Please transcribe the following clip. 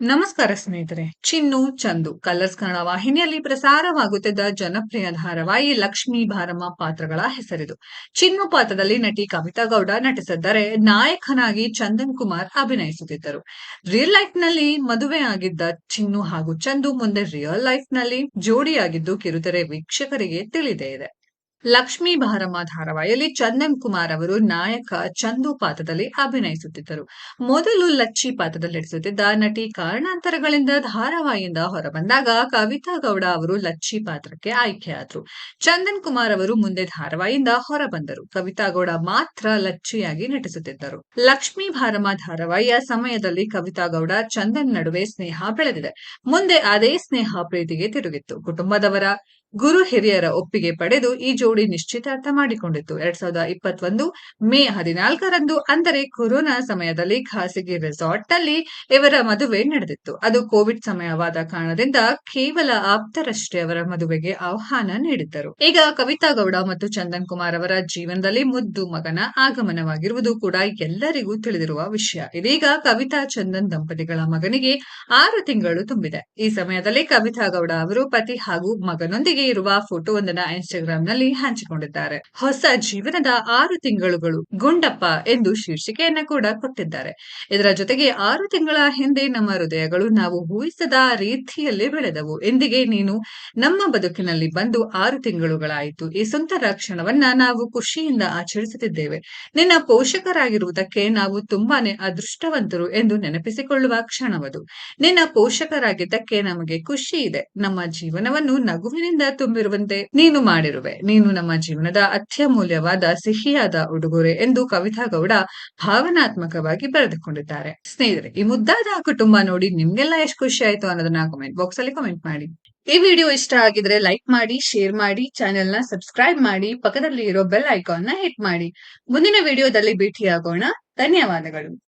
ನಮಸ್ಕಾರ ಸ್ನೇಹಿತರೆ. ಚಿನ್ನು, ಚಂದು, ಕಲರ್ಸ್ ಕನ್ನಡ ವಾಹಿನಿಯಲ್ಲಿ ಪ್ರಸಾರವಾಗುತ್ತಿದ್ದ ಜನಪ್ರಿಯ ಧಾರಾವಾಹಿ ಲಕ್ಷ್ಮೀ ಭಾರಮ್ಮ ಪಾತ್ರಗಳ ಹೆಸರಿದು. ಚಿನ್ನು ಪಾತ್ರದಲ್ಲಿ ನಟಿ ಕವಿತಾ ಗೌಡ ನಟಿಸಿದ್ದರೆ ನಾಯಕನಾಗಿ ಚಂದನ್ ಕುಮಾರ್ ಅಭಿನಯಿಸುತ್ತಿದ್ದರು. ರಿಯಲ್ ಲೈಫ್ನಲ್ಲಿ ಮದುವೆ ಆಗಿದ್ದ ಚಿನ್ನು ಹಾಗೂ ಚಂದು ಮುಂದೆ ರಿಯಲ್ ಲೈಫ್ನಲ್ಲಿ ಜೋಡಿಯಾಗಿದ್ದು ಕಿರುತೆರೆ ವೀಕ್ಷಕರಿಗೆ ತಿಳಿದೇ ಇದೆ. ಲಕ್ಷ್ಮೀ ಭಾರಮ್ಮ ಧಾರಾವಾಹಿಯಲ್ಲಿ ಚಂದನ್ ಕುಮಾರ್ ಅವರು ನಾಯಕ ಚಂದು ಪಾತ್ರದಲ್ಲಿ ಅಭಿನಯಿಸುತ್ತಿದ್ದರು. ಮೊದಲು ಲಚ್ಚಿ ಪಾತ್ರದಲ್ಲಿ ನಟಿಸುತ್ತಿದ್ದ ನಟಿ ಕಾರಣಾಂತರಗಳಿಂದ ಧಾರಾವಾಹಿಯಿಂದ ಹೊರಬಂದಾಗ ಕವಿತಾ ಗೌಡ ಅವರು ಲಚ್ಚಿ ಪಾತ್ರಕ್ಕೆ ಆಯ್ಕೆಯಾದರು. ಚಂದನ್ ಕುಮಾರ್ ಅವರು ಮುಂದೆ ಧಾರಾವಾಹಿಯಿಂದ ಹೊರಬಂದರು. ಕವಿತಾ ಗೌಡ ಮಾತ್ರ ಲಚ್ಚಿಯಾಗಿ ನಟಿಸುತ್ತಿದ್ದರು. ಲಕ್ಷ್ಮೀ ಭಾರಮ್ಮ ಧಾರಾವಾಹಿಯ ಸಮಯದಲ್ಲಿ ಕವಿತಾ ಗೌಡ ಚಂದನ್ ನಡುವೆ ಸ್ನೇಹ ಬೆಳೆದಿದೆ. ಮುಂದೆ ಅದೇ ಸ್ನೇಹ ಪ್ರೀತಿಗೆ ತಿರುಗಿತ್ತು. ಕುಟುಂಬದವರ ಗುರು ಹಿರಿಯರ ಒಪ್ಪಿಗೆ ಪಡೆದು ಈ ಜೋಡಿ ನಿಶ್ಚಿತಾರ್ಥ ಮಾಡಿಕೊಂಡಿತ್ತು ಎರಡ್ ಸಾವಿರದ ಇಪ್ಪತ್ತೊಂದು ಮೇ ಹದಿನಾಲ್ಕರಂದು, ಅಂದರೆ ಕೊರೋನಾ ಸಮಯದಲ್ಲಿ ಖಾಸಗಿ ರೆಸಾರ್ಟ್ನಲ್ಲಿ ಇವರ ಮದುವೆ ನಡೆದಿತ್ತು. ಅದು ಕೋವಿಡ್ ಸಮಯವಾದ ಕಾರಣದಿಂದ ಕೇವಲ ಆಪ್ತರಷ್ಟೇ ಅವರ ಮದುವೆಗೆ ಆಹ್ವಾನ ನೀಡಿದ್ದರು. ಈಗ ಕವಿತಾ ಗೌಡ ಮತ್ತು ಚಂದನ್ ಕುಮಾರ್ ಅವರ ಜೀವನದಲ್ಲಿ ಮುದ್ದು ಮಗನ ಆಗಮನವಾಗಿರುವುದು ಕೂಡ ಎಲ್ಲರಿಗೂ ತಿಳಿದಿರುವ ವಿಷಯ. ಇದೀಗ ಕವಿತಾ ಚಂದನ್ ದಂಪತಿಗಳ ಮಗನಿಗೆ ಆರು ತಿಂಗಳು ತುಂಬಿದೆ. ಈ ಸಮಯದಲ್ಲಿ ಕವಿತಾ ಗೌಡ ಅವರು ಪತಿ ಹಾಗೂ ಮಗನೊಂದಿಗೆ ಇರುವ ಫೋಟೋವೊಂದನ್ನ ಇನ್ಸ್ಟಾಗ್ರಾಮ್ನಲ್ಲಿ ಹಂಚಿಕೊಂಡಿದ್ದಾರೆ. ಹೊಸ ಜೀವನದ ಆರು ತಿಂಗಳುಗಳು ಗುಂಡಪ್ಪ ಎಂದು ಶೀರ್ಷಿಕೆಯನ್ನ ಕೂಡ ಕೊಟ್ಟಿದ್ದಾರೆ. ಇದರ ಜೊತೆಗೆ ಆರು ತಿಂಗಳ ಹಿಂದೆ ನಮ್ಮ ಹೃದಯಗಳು ನಾವು ಊಹಿಸದ ರೀತಿಯಲ್ಲಿ ಬೆಳೆದವು. ಎಂದಿಗೆ ನೀನು ನಮ್ಮ ಬದುಕಿನಲ್ಲಿ ಬಂದು ಆರು ತಿಂಗಳುಗಳಾಯಿತು. ಈ ಸುಂದರ ಕ್ಷಣವನ್ನ ನಾವು ಖುಷಿಯಿಂದ ಆಚರಿಸುತ್ತಿದ್ದೇವೆ. ನಿನ್ನ ಪೋಷಕರಾಗಿರುವುದಕ್ಕೆ ನಾವು ತುಂಬಾನೇ ಅದೃಷ್ಟವಂತರು ಎಂದು ನೆನಪಿಸಿಕೊಳ್ಳುವ ಕ್ಷಣವದು. ನಿನ್ನ ಪೋಷಕರಾಗಿದ್ದಕ್ಕೆ ನಮಗೆ ಖುಷಿ ಇದೆ. ನಮ್ಮ ಜೀವನವನ್ನು ನಗುವಿನಿಂದ ತುಂಬಿರುವಂತೆ ನೀನು ಮಾಡಿರುವೆ. ನೀನು ನಮ್ಮ ಜೀವನದ ಅತ್ಯಮೂಲ್ಯವಾದ ಸಿಹಿಯಾದ ಉಡುಗೊರೆ ಎಂದು ಕವಿತಾ ಗೌಡ ಭಾವನಾತ್ಮಕವಾಗಿ ಬರೆದುಕೊಂಡಿದ್ದಾರೆ. ಸ್ನೇಹಿತರೆ, ಈ ಮುದ್ದಾದ ಕುಟುಂಬ ನೋಡಿ ನಿಮ್ಗೆಲ್ಲ ಎಷ್ಟು ಖುಷಿ ಆಯ್ತು ಅನ್ನೋದನ್ನ ಕಮೆಂಟ್ ಬಾಕ್ಸ್ ಅಲ್ಲಿ ಕಮೆಂಟ್ ಮಾಡಿ. ಈ ವಿಡಿಯೋ ಇಷ್ಟ ಆಗಿದ್ರೆ ಲೈಕ್ ಮಾಡಿ ಶೇರ್ ಮಾಡಿ ಚಾನೆಲ್ನ ಸಬ್ಸ್ಕ್ರೈಬ್ ಮಾಡಿ ಪಕ್ಕದಲ್ಲಿ ಇರೋ ಬೆಲ್ ಐಕಾನ್ನ ಹಿಟ್ ಮಾಡಿ. ಮುಂದಿನ ವಿಡಿಯೋದಲ್ಲಿ ಭೇಟಿಯಾಗೋಣ. ಧನ್ಯವಾದಗಳು.